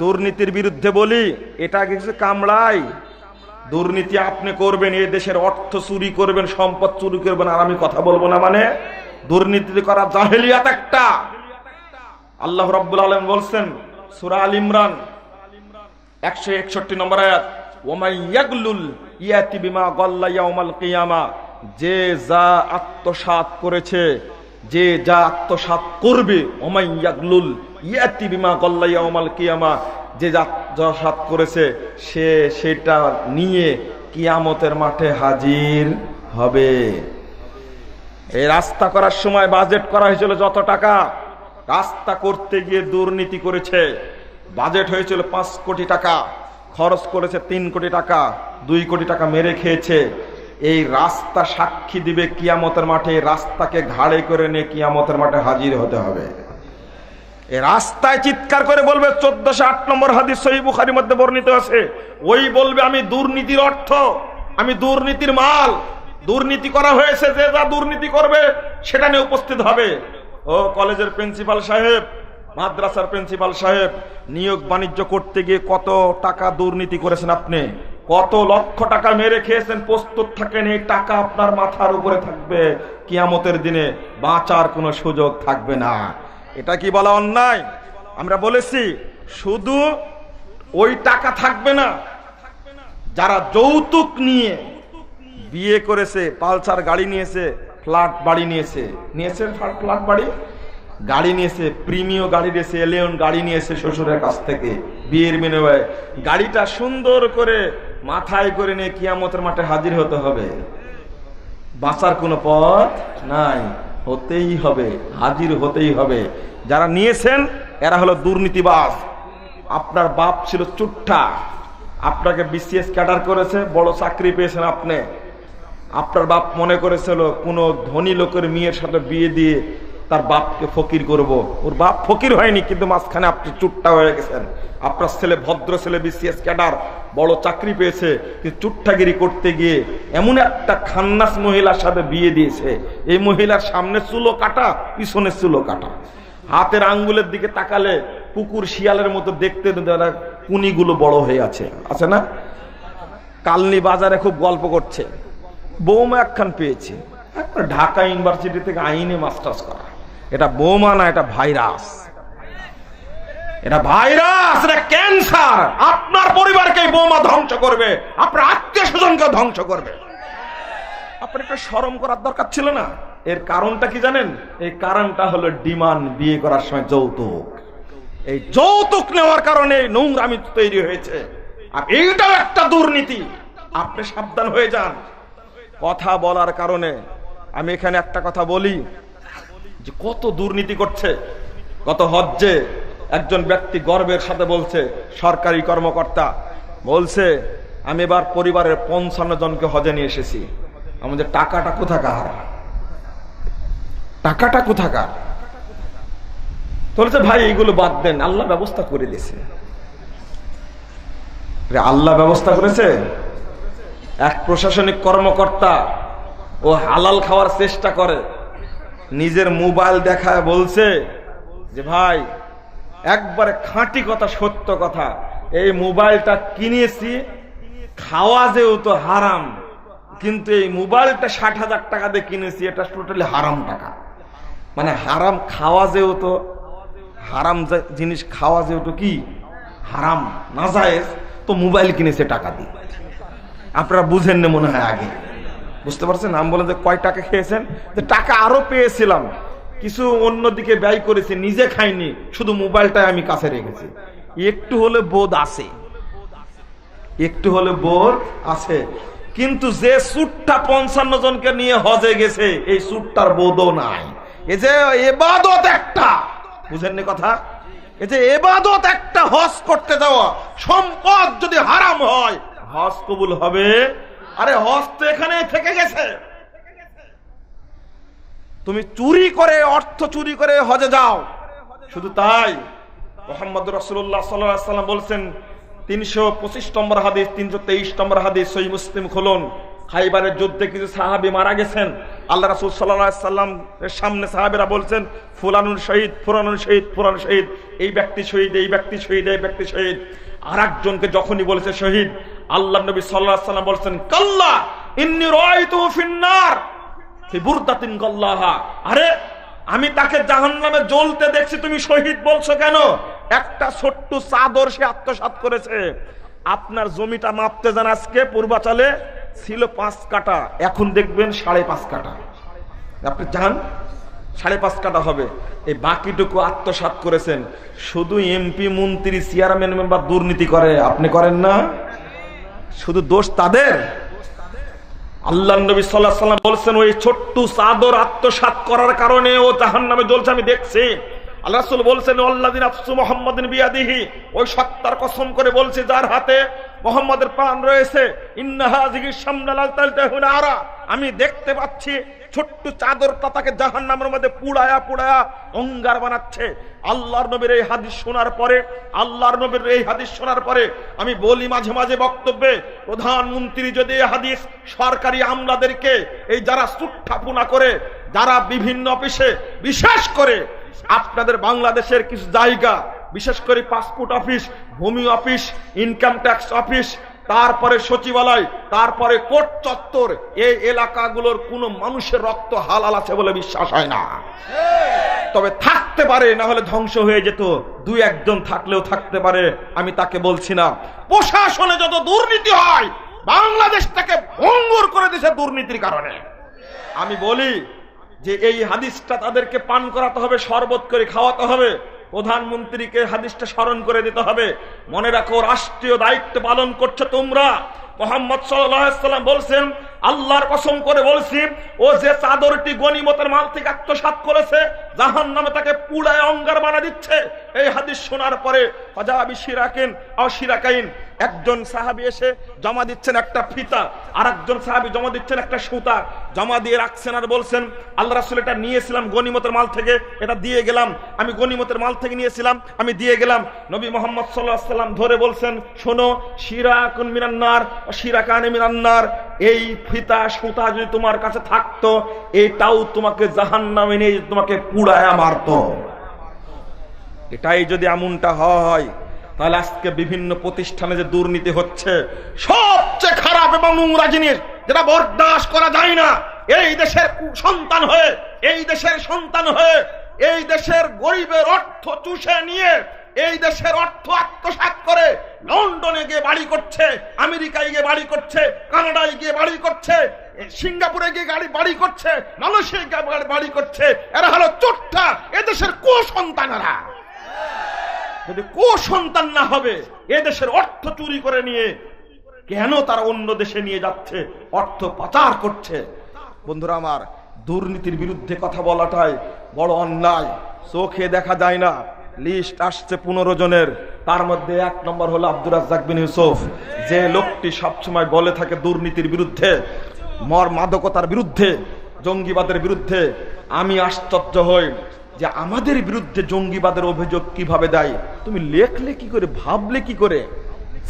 দুর্নীতির বিরুদ্ধে বলি, এটা কিছু কামড়াই দুর্নীতি আপনি করবেন, এই দেশের অর্থ চুরি করবেন, সম্পদ চুরি করবেন, আর আমি কথা বলব না মানে দুর্নীতি করা জাহেলিয়াত একটা। আল্লাহ রব্বুল আলম বলছেন, সুরা আল ইমরান, একশো একষট্টি নম্বর আয়াত ইয়াতি বিমা গল্লা ইয়াউমাল কিয়ামা যে যা আত্মসাৎ করেছে, যে যা আত্মসাৎ করবে, ওমাই ইয়াগলুল ইয়াতি বিমা গল্লা ইয়াউমাল কিয়ামা। যে আত্মসাৎ করেছে, সে সেটা নিয়ে কিয়ামতের মাঠে হাজির হবে। এই রাস্তা করার সময় বাজেট করা হয়েছিল যত টাকা, রাস্তা করতে গিয়ে দুর্নীতি করেছে। বাজেট হয়েছিল পাঁচ কোটি টাকা, খরচ করেছে তিন কোটি টাকা, দুই কোটি টাকা মেরে খেয়েছে। এই রাস্তা সাক্ষী দিবে কিয়ামতের মাঠে রাস্তাকে ঘাড়ে করে নিয়ে কিয়ামতের মাঠে হাজির হতে হবে। রাস্তায় চিৎকার করে বলবে, চোদ্দশো আট নম্বর হাদিস সহি বুখারির মধ্যে বর্ণিত আছে। ওই বলবে, আমি দুর্নীতির অর্থ, আমি দুর্নীতির মাল, দুর্নীতি করা হয়েছে, যে যা দুর্নীতি করবে, সেটা নিয়ে উপস্থিত হবে। ও কলেজের প্রিন্সিপাল সাহেব, মাদ্রাসার প্রিন্সিপাল সাহেব, নিয়োগ বাণিজ্য করতে গিয়ে কত টাকা দুর্নীতি করেছেন আপনি? কত লক্ষ টাকা মেরে খেয়েছেন, প্রস্তুত থাকেন, এই টাকা আপনার মাথার উপরে থাকবে। কিয়ামতের দিনে বাঁচার কোনো সুযোগ থাকবে না। এটা কি বলা অন্যায়? আমরা বলেছি, শুধু ওই টাকা থাকবে না, যারা যৌতুক নিয়ে বিয়ে করেছে, পালসার গাড়ি নিয়েছে, ফ্ল্যাট বাড়ি নিয়েছে। নিয়েছে ফ্ল্যাট বাড়ি? গাড়ি নিয়েছে প্রিমিয় গাড়ি নিয়েছে, এলিয়ন গাড়ি নিয়েছে শ্বশুরের কাছ থেকে বিয়ের বিনিময়ে। গাড়িটা সুন্দর করে মাথায় করে নিয়ে কিয়ামতের মাঠে হাজির হতে হবে। বাঁচার কোনো পথ নাই। হতেই হবে, হাজির হতেই হবে। যারা নিয়েছেন, এরা হলো দুর্নীতিবাস আপনার বাপ ছিল চুট্টা। আপনাকে বিসিএস ক্যাডার করেছে, বড় চাকরি পেয়েছেন আপনি। আপনার বাপ মনে করেছিল, কোনো ধনী লোকের মেয়ের সাথে বিয়ে দিয়ে তার বাপকে ফকির করব। ওর বাপ ফকির হয়নি, কিন্তু মাঝখানে আপনি চুট্টা হয়ে গেছেন। আপনার ছেলে ভদ্র ছেলে বিসিএস ক্যাডার, বড় চাকরি পেয়েছে, কিন্তু চুট্টাগিরি করতে গিয়ে এমন একটা খান্নাস মহিলার সাথে বিয়ে দিয়েছে। এই মহিলার সামনে চুলো কাটা, পিছনে চুলো কাটা। হাতের আঙ্গুলের দিকে তাকালে কুকুর শিয়ালের মতো দেখতে কুনিগুলো বড় হয়ে আছে। আছে না? কালনি বাজারে খুব গল্প করছে। বৌমা একখান পেয়েছে। ঢাকা ইউনিভার্সিটি থেকে আইনে মাস্টার্স করা। এটা বোমা না, এটা ভাইরাস। এটা ভাইরাস, এটা ক্যান্সার। আপনার পরিবারকে বৌমা ধ্বংস করবে। আপনার আত্মীয় স্বজনকে ধ্বংস করবে। আপনার একটা সরম করার দরকার ছিল না? এর কারণটা কি জানেন? এই কারণটা হলো ডিমান্ড বিয়ে করার সময় যৌতুক। এই যৌতুক নেওয়ার কারণে নোংরামি তৈরি হয়েছে। আর এইটাও একটা দুর্নীতি। আপনি সাবধান হয়ে যান। কথা বলার কারণে আমি এখানে একটা কথা বলি। যে কত দুর্নীতি করছে কত হজ্জে একজন ব্যক্তি গর্বের সাথে বলছে, সরকারি কর্মকর্তা, বলছে, আমি এবার পরিবারের পঞ্চান্ন জনকে হজে নিয়ে এসেছি। আমাদের টাকাটা কোথাকার? টাকাটা কোথাকার? বলছে, ভাই এইগুলো বাদ দেন, আল্লাহ ব্যবস্থা করে দিয়েছে। আল্লাহ ব্যবস্থা করেছে? এক প্রশাসনিক কর্মকর্তা ও হালাল খাওয়ার চেষ্টা করে। নিজের মোবাইল দেখায় বলছে যে, ভাই, একবারে খাঁটি কথা, সত্য কথা। এই মোবাইলটা কিনেছি, খাওয়া যেহেতু হারাম, কিন্তু এই মোবাইলটা ষাট হাজার টাকা দিয়ে কিনেছি, এটা টোটালি হারাম টাকা। মানে হারাম খাওয়া যেহেতু, হারাম জিনিস খাওয়া যেহেতু কি? হারাম, না যায় তো মোবাইল কিনেছে টাকা দিয়ে। আপনারা বুঝেন না মনে হয় আগে। বুঝতে পারছেন? আমি বলেন যে কয় টাকা খেয়েছেন? যে টাকা আরও পেয়েছিলাম। কিছু অন্যদিকে ব্যয় করেছি, নিজে খাইনি, শুধু মোবাইলটাই আমি কাছে রেখেছি। একটু হলে বোধ আছে। একটু হলে বোধ আছে। কিন্তু যে সুটটা পঞ্চান্ন জনকে নিয়ে হজে গেছে, এই সুটটার বোধও নাই। এ যে এবাদত একটা, বুঝেননি কথা? এ যে এবাদত একটা হজ করতে যাওয়া সম্পদ যদি হারাম হয়, হজ কবুল হবে আরে হজ তো এখানে থেকে গেছে। তুমি চুরি করে, অর্থ চুরি করে হজে যাও। শুধু তাই, মোহাম্মদ রসুল্লাহ সাল্লাম বলছেন, তিনশো পঁচিশ নম্বর হাদিস, তিনশো তেইশ নম্বর হাদিস সই মুসলিম খুলুন। খাইবারের যুদ্ধে কিছু সাহাবি মারা গেছেন। আল্লাহ রাসুল সাল্লাম সামনে সাহাবিরা বলছেন, ফুলানুর শহীদ, ফুরানুর শহীদ ফুরান শহীদ। এই ব্যক্তি শহীদ, এই ব্যক্তি শহীদ, এই ব্যক্তি শহীদ। আর একজনকে যখনই বলেছে শহীদ আল্লাহ নবী সাল্লাহ সাল্লাম বলছেন, কাল্লা, ইন্নি রাইতু ফিন্নার। বুরদাতিন গাল্লাহা। আরে, আমি তাকে জাহান্নামে জ্বলতে দেখছি, তুমি শহীদ বলছো কেন? একটা ছোট্ট চাদর সে আত্মসাৎ করেছে। আপনার জমিটা মাপতে যান আজকে, পূর্বাচলে ছিল পাঁচ কাটা, এখন দেখবেন সাড়ে পাঁচ কাটা। আপনি যান, সাড়ে পাঁচ কাটা হবে। এই বাকিটুকু আত্মসাৎ করেছেন। শুধু এমপি, মন্ত্রী, চেয়ারম্যান, মেম্বার দুর্নীতি করে, আপনি করেন না? শুধু দোষ তাদের? আল্লাহ নবী সাল্লাহ সাল্লাম বলছেন, ওই ছোট্ট চাদর আত্মসাত করার কারণে ও জাহান নামে জ্বলছে, আমি দেখছি। আল্লাহ বলছেন আল্লাদিন আফসু মোহাম্মদিন বিয়াদিহি ওই সত্তার কসম করে বলছে, যার হাতে মোহাম্মদের প্রাণ রয়েছে আরা আমি দেখতে পাচ্ছি ছোট্ট চাদরটা তাকে জাহান নামের মধ্যে পুড়ায়া পুড়ায়া অঙ্গার বানাচ্ছে। আল্লাহর নবীর এই হাদিস শোনার পরে, আল্লাহর নবীর এই হাদিস শোনার পরে আমি বলি মাঝে মাঝে বক্তব্যে, প্রধানমন্ত্রী যদি এই হাদিস সরকারি আমলাদেরকে এই যারা সুঠাপুনা করে, যারা বিভিন্ন অফিসে বিশেষ করে আপনাদের বাংলাদেশের কিছু জায়গা, বিশেষ করে পাসপোর্ট অফিস, ভূমি অফিস ইনকাম ট্যাক্স অফিস তারপরে সচিবালয়, তারপরে কোর্ট চত্বর, এই এলাকাগুলোর কোনো মানুষের রক্ত হালাল আছে বলে বিশ্বাস হয় না। তবে থাকতে পারে না হলে ধ্বংস হয়ে যেত। দুই একজন থাকলেও থাকতে পারে, আমি তাকে বলছি না। প্রশাসনে যত দুর্নীতি হয় বাংলাদেশটাকে ভঙ্গুর করে দিছে দুর্নীতির কারণে। আমি বলি যে এই হাদিসটা তাদেরকে পান করাতে হবে, শরবত করে খাওয়াতে হবে, প্রধানমন্ত্রীকে হাদিসটা স্মরণ করে দিতে হবে। মনে রাখো, রাষ্ট্রীয় দায়িত্ব পালন করছ তোমরা। মোহাম্মদ সাল্লাম বলছেন, আল্লাহর কসম করে বলছি, ও যে চাদরটি গনিমতের মাল থেকে আত্মসাত করেছে জাহান নামে তাকে পুড়ায় অঙ্গার বানা দিচ্ছে, এই হাদিস শোনার পরে হজাবি শিরাকেন অশিরাকাইন একজন সাহাবি এসে জমা দিচ্ছেন একটা ফিতা আর একজন সাহাবি জমা দিচ্ছেন একটা সুতা। জমা দিয়ে রাখছেন আর বলছেন, আল্লাহ রাসুল, এটা নিয়েছিলাম গনিমতের মাল থেকে, এটা দিয়ে গেলাম। আমি গনিমতের মাল থেকে নিয়েছিলাম, আমি দিয়ে গেলাম। নবী মোহাম্মদ সাল্লাহ সাল্লাম ধরে বলছেন, শোনো, শিরাকুন মিনান্নার শিরাকানে মিনান্নার, এই ফিতা, সুতা যদি তোমার কাছে থাকতো, এটাও তোমাকে জাহান নামে নিয়ে তোমাকে পুড়ায় মারতো। এটাই যদি এমনটা হয় তাহলে আজকে বিভিন্ন প্রতিষ্ঠানে যে দুর্নীতি হচ্ছে সবচেয়ে খারাপ এবং নোংরা জিনিস যেটা বরদাস্ত করা যায় না। এই দেশের সন্তান হয়ে, এই দেশের সন্তান হয়ে, এই দেশের গরিবের অর্থ চুষে নিয়ে, এই দেশের অর্থ আত্মসাৎ করে লন্ডনে গিয়ে বাড়ি করছে, আমেরিকায় গিয়ে বাড়ি করছে, কানাডায় গিয়ে বাড়ি করছে, সিঙ্গাপুরে গিয়ে গাড়ি বাড়ি করছে মালয়েশিয়া গিয়ে বাড়ি করছে। এরা হলো চোট্টা এদেশের কো সন্তানেরা যদি কো সন্তান না হবে, এ দেশের অর্থ চুরি করে নিয়ে কেন তারা অন্য দেশে নিয়ে যাচ্ছে, অর্থ পাচার করছে? বন্ধুরা আমার, দুর্নীতির বিরুদ্ধে কথা বলাটাই বড় অন্যায়। চোখে দেখা যায় না লিস্ট আসছে পনেরো জনের। তার মধ্যে এক নম্বর হলো আব্দুর রাজ্জাক বিন ইউসুফ। যে লোকটি সবসময় বলে থাকে দুর্নীতির বিরুদ্ধে মর মাদকতার বিরুদ্ধে, জঙ্গিবাদের বিরুদ্ধে, আমি আশ্চর্য হই। যে আমাদের বিরুদ্ধে জঙ্গিবাদের অভিযোগ কীভাবে দেয়? তুমি লেখলে কি করে, ভাবলে কি করে?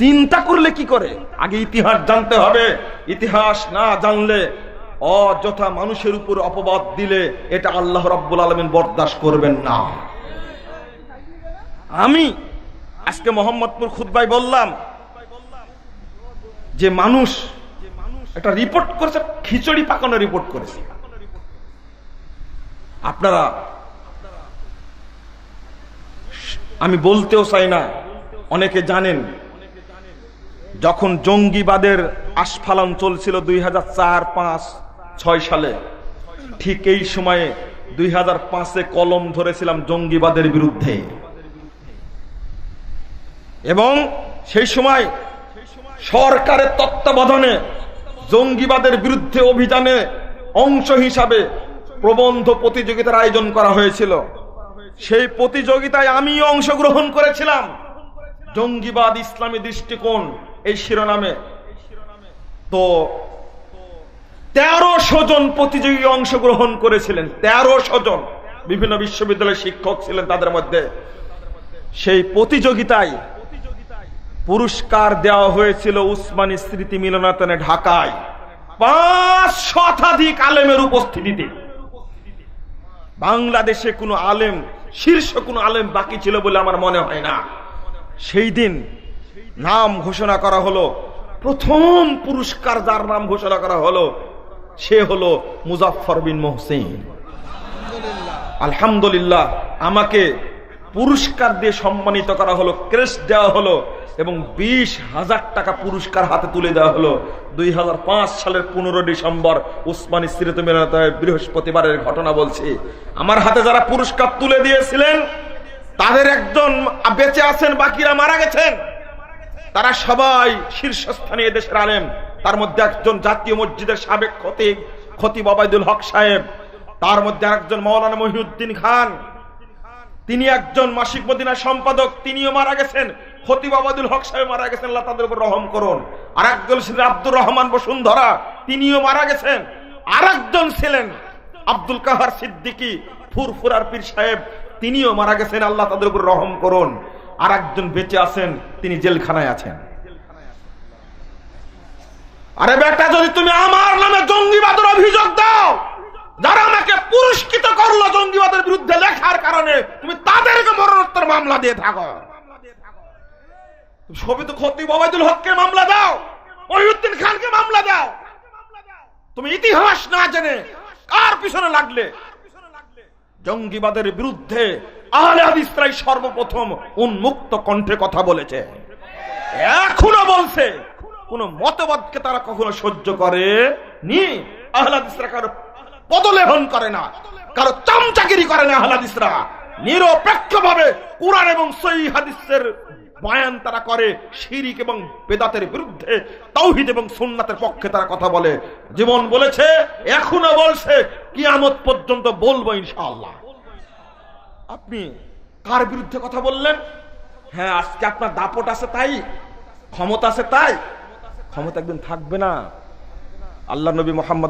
চিন্তা করলে কি করে? আগে ইতিহাস জানতে হবে। ইতিহাস না জানলে অযথা মানুষের উপর অপবাদ দিলে এটা আল্লাহ রব্বুল আলমিন বরদাস্ত করবেন না। আমি আজকে মোহাম্মদপুর খুদ্াই বললাম যে মানুষ একটা রিপোর্ট করেছে, খিচুড়ি পাকানো রিপোর্ট করেছে। আপনারা আমি বলতেও চাই না, অনেকে জানেন, যখন জঙ্গিবাদের আস্ফালন চলছিল দুই হাজার চার পাঁচ ছয় সালে, ঠিক এই সময়ে দুই হাজার পাঁচে কলম ধরেছিলাম জঙ্গিবাদের বিরুদ্ধে। এবং সেই সময় সরকারের তত্ত্বাবধানে জঙ্গিবাদের বিরুদ্ধে অভিযানে অংশ হিসাবে প্রবন্ধ প্রতিযোগিতার আয়োজন করা হয়েছিল। সেই প্রতিযোগিতায় আমিও অংশগ্রহণ করেছিলাম। জঙ্গিবাদ ইসলামী দৃষ্টিকোণ, এই শিরোনামে। তো তেরোশো জন প্রতিযোগী অংশগ্রহণ করেছিলেন, তেরোশো জন। বিভিন্ন বিশ্ববিদ্যালয়ের শিক্ষক ছিলেন তাদের মধ্যে। সেই প্রতিযোগিতায় পুরস্কার দেওয়া হয়েছিল উসমানী স্মৃতি মিলনায়তনে ঢাকায়। পাঁচ শতাধিক আলেমের উপস্থিতিতে। বাংলাদেশে কোনো আলেম শীর্ষ কোনো আলেম বাকি ছিল বলে আমার মনে হয় না। সেই দিন নাম ঘোষণা করা হলো, প্রথম পুরস্কার যার নাম ঘোষণা করা হলো, সে হলো মুজাফর বিন মোহসিন। আলহামদুলিল্লাহ, আমাকে পুরস্কার দিয়ে সম্মানিত করা হলো ক্রেস্ট দেওয়া হলো এবং বিশ হাজার টাকা পুরস্কার হাতে তুলে দেওয়া হলো। দুই হাজার পাঁচ সালের পনেরো ডিসেম্বর উসমানী মিলনালয়ে বৃহস্পতিবারের ঘটনা বলছি। আমার হাতে যারা পুরস্কার তুলে দিয়েছিলেন, তাদের একজন বেঁচে আছেন, বাকিরা মারা গেছেন। তারা সবাই শীর্ষস্থানীয় দেশের আলেম। তার মধ্যে একজন জাতীয় মসজিদের সাবেক খতিব খতিব আবাইদুল হক সাহেব। তার মধ্যে আরেকজন মৌলানা মহিউদ্দিন খান। তিনি একজন মাসিক মদিনার সম্পাদক, তিনিও মারা গেছেন। খতিব আবাদুল হক সাহেব মারা গেছেন, আল্লাহ তাদের উপর রহম করুন। আর একজন ছিলেন আব্দুর রহমান বসুন্ধরা, তিনিও মারা গেছেন। আর একজন ছিলেন আব্দুল কাহার সিদ্দিকী, ফুরফুরার পীর সাহেব, তিনিও মারা গেছেন, আল্লাহ তাদের উপর রহম করুন। আর একজন বেঁচে আছেন, তিনি জেলখানায় আছেন। আরে বেটা, যদি তুমি আমার নামে জঙ্গিবাদের অভিযোগ দাও যারা আমাকে পুরস্কৃত করল জঙ্গিবাদের বিরুদ্ধে লেখার কারণে, তুমি তাদেরকে মরণোত্তর মামলা দিয়ে থাকো। ছবি তো খতি বাবাদুল হককে মামলা দাও, মহিউদ্দিন খানকে মামলা দাও। তুমি ইতিহাস না জেনে কার পিছনে লাগলে? জঙ্গিবাদের বিরুদ্ধে আহলে হাদিসরাই সর্বপ্রথম উন্মুক্ত কণ্ঠে কথা বলেছে। এখনও বলছে, কোন মতবাদকে তারা কখনো সহ্য করে নি আহলাদিসরা কারও পদলেহন করে না। কারও চামচাগিরি করে না আহলাদিসরা নিরপেক্ষ ভাবে কোরআন এবং সই হাদিসের বয়ান তারা করে, শিরিক এবং বেদাতের বিরুদ্ধে তৌহিদ এবং সুন্নাতের পক্ষে তারা কথা বলে। জীবন বলেছে, এখনও বলছে, কিয়ামত পর্যন্ত বলব ইনশাআল্লাহ। আপনি কার বিরুদ্ধে কথা বললেন? হ্যাঁ আজকে আপনার দাপট আছে তাই, ক্ষমতা আছে তাই। ক্ষমতা একদিন থাকবে না। আল্লাহ নবী মোহাম্মদ